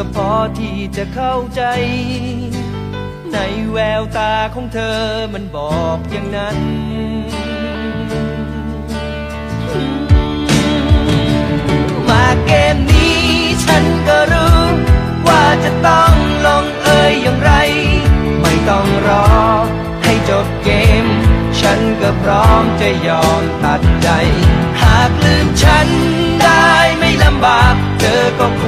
ก็พอที่จะเข้าใจ ในแววตาของเธอมันบอกอย่างนั้นมาเกมนี้ฉันก็รู้ ว่าจะต้องลงเอยอย่างไร ไม่ต้องรอให้จบเกม ฉันก็พร้อมจะยอมตัดใจ หากลืมฉันได้ไม่ลำบาก เธอก็ค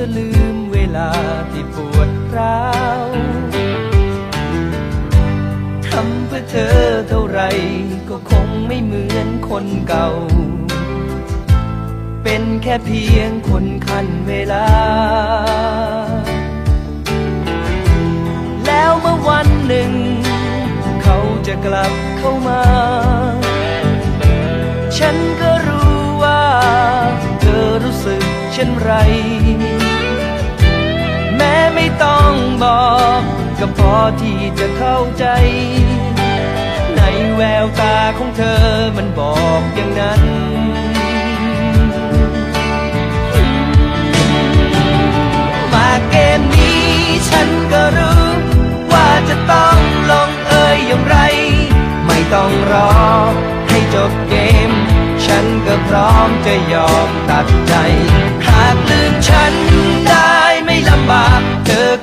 พื่อลืมเวลาที่ปวดร้าวทำเพื่อเธอเท่าไรก็คงไม่เหมือนคนเก่า เป็นแค่เพียงคนคันเวลา แล้วเมื่อวันหนึ่ง เขาจะกลับเข้ามา ฉันก็รู้ว่า เธอรู้สึกเช่นไร ไม่ต้องบอก ก็พอที่จะเข้าใจ ในแววตาของเธอมันบอกอย่างนั้นมาเกมนี้ฉันก็รู้ว่าจะต้องลงเอยอย่างไร ไม่ต้องรอให้จบเกม ฉันก็พร้อมจะยอมตัดใจ หากลืมฉัน